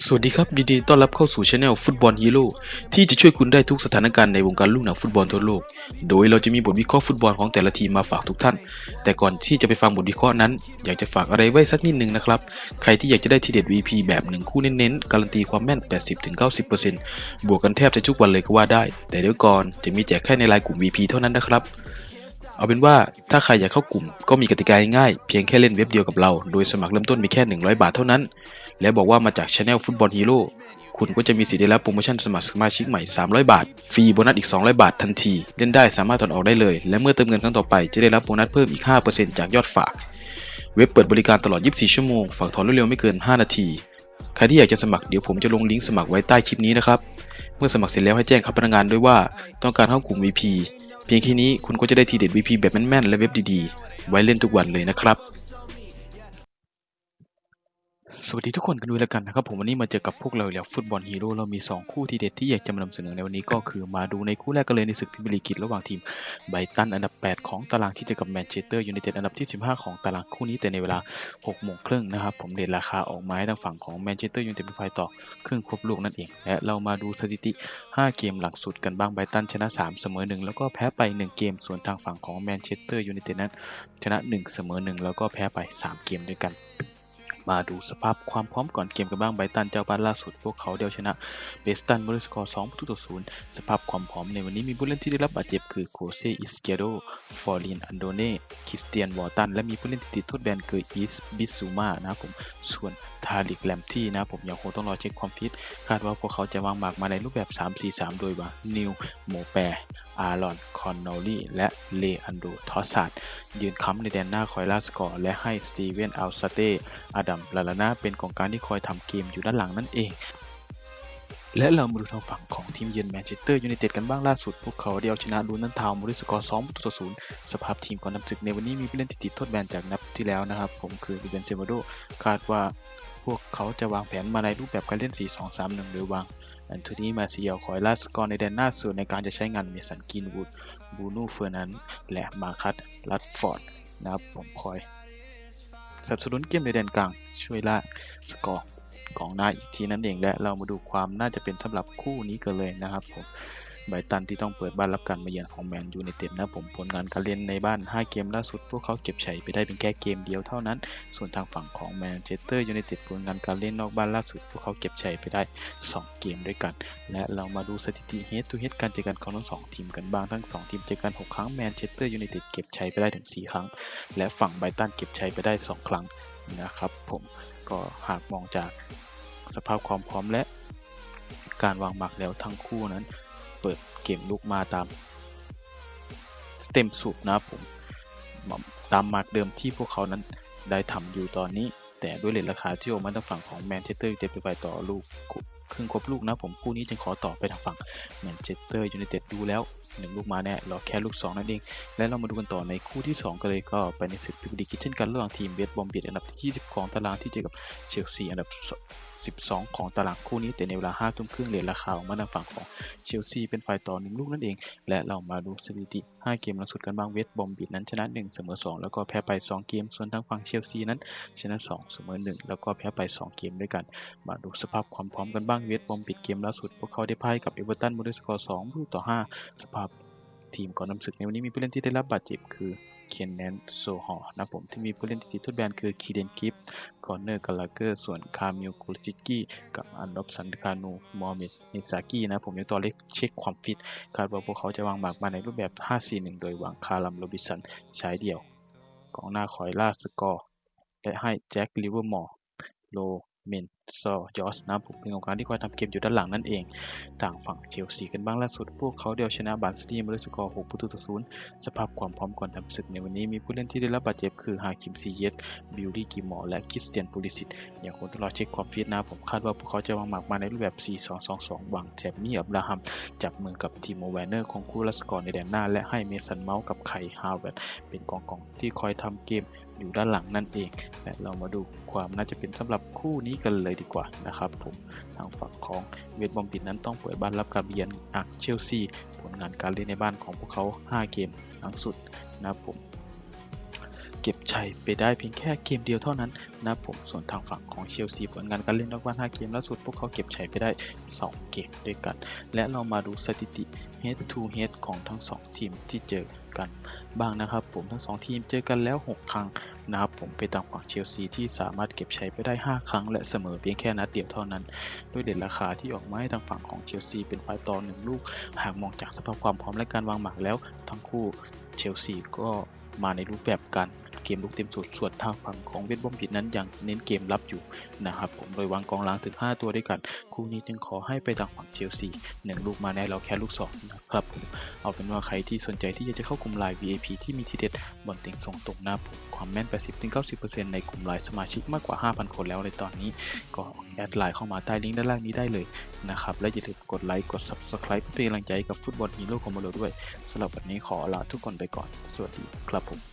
สวัสดีครับยินดีต้อนรับเข้าสู่ช anel ฟุตบอลฮีโร่ที่จะช่วยคุณได้ทุกสถานการณ์ในวงการลูกหนังฟุตบอลทั่วโลก โดยเราจะมีบทวิเคราะห์ฟุตบอลของแต่ละทีมมาฝากทุกท่าน แต่ก่อนที่จะไปฟังบทวิเคราะห์นั้น อยากจะฝากอะไรไว้สักนิดนึงนะครับ ใครที่อยากจะได้ทีเด็ด VP แบบหนึ่งคู่เน้นๆ การันตีความแม่น 80-90%บวกกันแทบจะทุกวันเลยก็ว่าได้ แต่เดี๋ยวก่อนจะมีแจกแค่ในไลน์กลุ่ม VP เท่านั้นนะครับเอาเป็นว่าถ้าใครอยากเข้ากลุ่มก็มีกติกาง่ายเพียงแค่เล่นเว็บเดียวกับเรา โดยสมัครเริ่มต้นมีแค่ 100 บาทเท่านั้น และบอกว่ามาจาก Channel ฟุตบอลฮีโร่คุณก็จะมีสิทธิ์ได้รับโปรโมชั่นสมัครสมาชิกใหม่ 300 บาท ฟรีโบนัสอีก 200 บาททันที เล่นได้สามารถถอนออกได้เลย และเมื่อเติมเงินครั้งต่อไปจะได้รับโบนัสเพิ่มอีก 5%จากยอดฝาก เว็บเปิดบริการตลอด 24 ชั่วโมง ฝากถอนเร็วๆไม่เกิน 5 นาที ใครที่อยากจะสมัครเดี๋ยวผมจะลงลิงก์สมัครไว้ใต้คลิปนี้นะครับ เมื่อสมัครเสร็จแล้วให้แจ้งครับพนักงานด้วยว่าต้องการเข้ากลุ่ม VP เพียงแค่นี้คุณก็จะได้ทีเด็ด VP แบบแม่นๆและเว็บดีๆ ไว้เล่นทุกวันเลยนะครับ สวัสดีทุกคนกันด้วยแล้วกันนะครับผมวันนี้มาเจอกับพวกเราแล้วฟุตบอลฮีโร่เรามี 2 คู่ที่เด็ดที่อยากจะมานำเสนอในวันนี้ก็คือมาดูในคู่แรกกันเลยในศึกพรีเมียร์ลีกระหว่างทีมไบตันอันดับ 8 ของตารางที่เจอกับแมนเชสเตอร์ยูไนเต็ดอันดับที่ 15 ของตารางคู่นี้แต่ในเวลา6โมงครึ่งนะครับผมเด็ดราคาออกมาให้ทางฝั่งของแมนเชสเตอร์ยูไนเต็ดเป็นฝ่ายต่อครึ่งครบลูกนั่นเองและเรามาดูสถิติ 5 เกมหลังสุดกันบ้างไบตันชนะ 3 เสมอ 1 แล้วก็แพ้ไป 1 เกม ส่วนทางฝั่งของแมนเชสเตอร์ยูไนเต็ดนั้นชนะ 1 เสมอ 1 แล้วก็แพ้ไป 3 เกมด้วยกัน มาดูสภาพความพร้อมก่อนเกมกันบ้างไบตันเจ้าบ้านล่าสุด พวกเขาเดียวชนะเบสตันบริสกอร์2ประตูต่อ0สภาพความพร้อมในวันนี้มีผู้เล่นที่ได้รับบาดเจ็บคือโคเซอิสเกโดฟอร์ลินอันโดเน่คริสเตียนวอร์ตันและมีผู้เล่นที่ติดโทษแบนคืออีสบิซูมานะครับผมส่วนทาริกแลมที่นะผมยังคงต้องรอเช็คความฟิตคาดว่าพวกเขาจะวางหมากมาในรูปแบบ 3-4-3 โดยว่านิวโมแปอารอน คอนนอลลี่ และเลอันโด ทอสซาดยืนค้ำในแดนหน้าคอยล่าสกอร์ และให้สตีเวน อัลสเตอดัม ลาลานาเป็นกองกลางที่คอยทำเกมอยู่ด้านหลังนั่นเองและเรามาดูทางฝั่งของทีมเยือนแมนเชสเตอร์ยูไนเต็ดกันบ้างล่าสุด พวกเขาได้เอาชนะลูนันทาวน์บริสกอร์2ประตูต่อ0สภาพทีมก่อนนำศึกในวันนี้มีผู้เล่นที่ติดโทษแบนจากนัดที่แล้วนะครับ ผมคือดิเวนเซโมโด คาดว่าพวกเขาจะวางแผนมาในรูปแบบการเล่น 4-2-3-1โดยวาง แอนโทนีมาเซียลคอยลัสกอร์ในแดนหน้าสุดในการจะใช้งานเมสันกินวูดบูนูเฟอร์นันและมาคัตลัดฟอร์ดนะครับผมคอยสนับสนุนเกมในแดนกลางช่วยล่าสกอร์ของหน้าอีกทีนั่นเองและเรามาดูความน่าจะเป็นสำหรับคู่นี้กันเลยนะครับผม ไบตันที่ต้องเปิดบ้านรับการมาเยือนของแมนยูในเต็มนะผมผลงานการเล่นในบ้าน 5 เกมล่าสุด พวกเขาเก็บชัยไปได้เป็นแค่เกมเดียวเท่านั้น ส่วนทางฝั่งของแมนเชสเตอร์ยูไนเต็ดผลงานการเล่นนอกบ้านล่าสุด พวกเขาเก็บชัยไปได้ 2 เกมด้วยกัน และเรามาดูสถิติ head to head การเจอกันของทั้งสองทีมกันบ้างทั้ง 2 ทีมเจอกัน 6 ครั้งแมนเชสเตอร์ยูไนเต็ดเก็บชัยไปได้ถึง 4 ครั้ง และฝั่งไบตันเก็บชัยไปได้ 2 ครั้งนะครับผมก็หากมองจากสภาพความพร้อมและการวางหมากแล้วทั้งคู่นั้น เปิดเกมลุกมาตามสเต็มสูบนะผมตามมาร์กเดิมที่พวกเขานั้นได้ทำอยู่ตอนนี้ แต่ด้วยเลทราคาที่ออกมาทางฝั่งของแมนเชสเตอร์ยูไนเต็ดไปต่อลูกครึ่งครบลูกนะผมคู่นี้จึงขอต่อไปทางฝั่งแมนเชสเตอร์ยูไนเต็ดดูแล้ว หนึ่งลูกมาแน่รอแค่ลูก 2 นั่นเอง และเรามาดูกันต่อในคู่ที่ 2 กันเลยก็ไปในศึกพรีเมียร์ลีกเช่นกันระหว่างทีมเวสบอมบิดอันดับที่20 ของตารางที่เจอกับเชลซีอันดับ12 ของตารางคู่นี้แต่ในเวลา5ทุ่มครึ่งเลทราคาออกมาทางฝั่งของเชลซีเป็นฝ่ายต่อ 1 ลูกนั่นเอง และเรามาดูสถิติ 5 เกมล่าสุดกันบ้างเวสบอมบิดนั้นชนะ 1 เสมอ 2 แล้วก็แพ้ไป 2 เกม ส่วนทางฝั่งเชลซีนั้น ชนะ 2 เสมอ 1 แล้วก็แพ้ไป 2 เกมด้วยกัน มาดูสภาพความพร้อมกันบ้างเวสบอมบิดเกมล่าสุดพวกเขาได้พ่ายกับเอเวอร์ตันบนด้วยสกอร์2ประตูต่อ 5 สภาพ ทีมก่อนนำศึกในวันนี้มีผู้เล่นที่ได้รับบาดเจ็บคือเคนแนนโซฮอร์นะผมที่มีผู้เล่นที่ติดทดแบนคือคีเดนกิฟคอนเนอร์กาลาเกอร์ส่วนคามิลกูลิจิกี้กับอันดอบสันคานูมอร์เมดนิซากินะผมยังตัวเล็กเช็คความฟิตคาดว่าพวกเขาจะวางหมากมาในรูปแบบ 5-4-1 โดยวางคารัมโรบิสันใช้เดี่ยวกองหน้าคอยล่าสกอร์และให้แจ็คลิเวอร์มอร์โลเมนซอยอสนะผมเป็นองค์กางที่คอยทำเกมอยู่ด้านหลังนั่นเอง ต่างฝั่งเชลซีกันบ้างล่าสุด พวกเขาเดียวชนะบาร์นสตีมาด้วยสกอร์6ประตูต่อ0สภาพความพร้อมก่อนทำศึกในวันนี้มีผู้เล่นที่ได้รับบาดเจ็บคือฮาคิมซีเยส บิลลี่กิมอร์และคริสเตียนปูลิสิตยังคงต้องรอเช็คความฟิตนะผมคาดว่าพวกเขาจะวางหมากมาในรูปแบบ 4-2-2-2วางแจมมี่อับราฮัมจับมือกับทีโมแวนเนอร์ของคู่รัสกอร์ในแดนหน้า และให้เมสันเมาส์กับไคฮาวเวิร์ดเป็นกองกองที่คอยทำเกมอยู่ด้านหลังนั่นเองและเรามาดูความน่าจะเป็นสำหรับคู่นี้กันเลยดีกว่านะครับผมทางฝั่งของเวทบอมบิดนั้นต้องเปิดบ้านรับการเยือนอักเชลซีผลงานการเล่นในบ้านของพวกเขา 5 เกมหลังสุดนะครับผมเก็บชัยไปได้เพียงแค่เกมเดียวเท่านั้นนะครับผมส่วนทางฝั่งของเชลซีผลงานการเล่นนอกบ้าน 5 เกมล่าสุดพวกเขาเก็บชัยไปได้ 2 เกมด้วยกัน และเรามาดูสถิติ head to head ของทั้ง 2 ทีมที่เจอ กันบ้างนะครับ ผมทั้ง 2 ทีมเจอกันแล้ว 6 ครั้งนะครับผมไปทางฝั่งเชลซีที่สามารถเก็บชัยไปได้ 5 ครั้ง และเสมอเพียงแค่นัดเดียวเท่านั้น ด้วยเด็ดราคาที่ออกมาให้ทางฝั่งของเชลซีเป็นฝ่ายต่อหนึ่งลูก หากมองจากสภาพความพร้อมและการวางหมากแล้วทั้งคู่เชลซีก็มาในรูปแบบการ เกมลุกเต็มสูตรส่วนทางฝั่งของเวทบอมบิดนั้นยังเน้นเกมรับอยู่นะครับผมโดยวางกองหลังถึง 5 ตัวด้วยกัน คู่นี้จึงขอให้ไปทางฝั่งเชลซีหนึ่งลูกมาแน่เราแค่ลูกสองนะครับผมเอาเป็นว่าใครที่สนใจที่อยากจะเข้ากลุ่มไลน์ VIP ที่มีทีเด็ดบอลเต็งส่งตรงหน้าผมความแม่น 80-90%ในกลุ่มไลน์สมาชิกมากกว่า 5,000 คนแล้วในตอนนี้ ก็แอดไลน์เข้ามาใต้ลิงก์ด้านล่างนี้ได้เลยนะครับและอย่าลืมกดไลค์กด Subscribe เพื่อเป็นกำลังใจกับฟุตบอลฮีโร่ของเราด้วยสำหรับวันนี้ขอลาทุกคนไปก่อน สวัสดีครับผม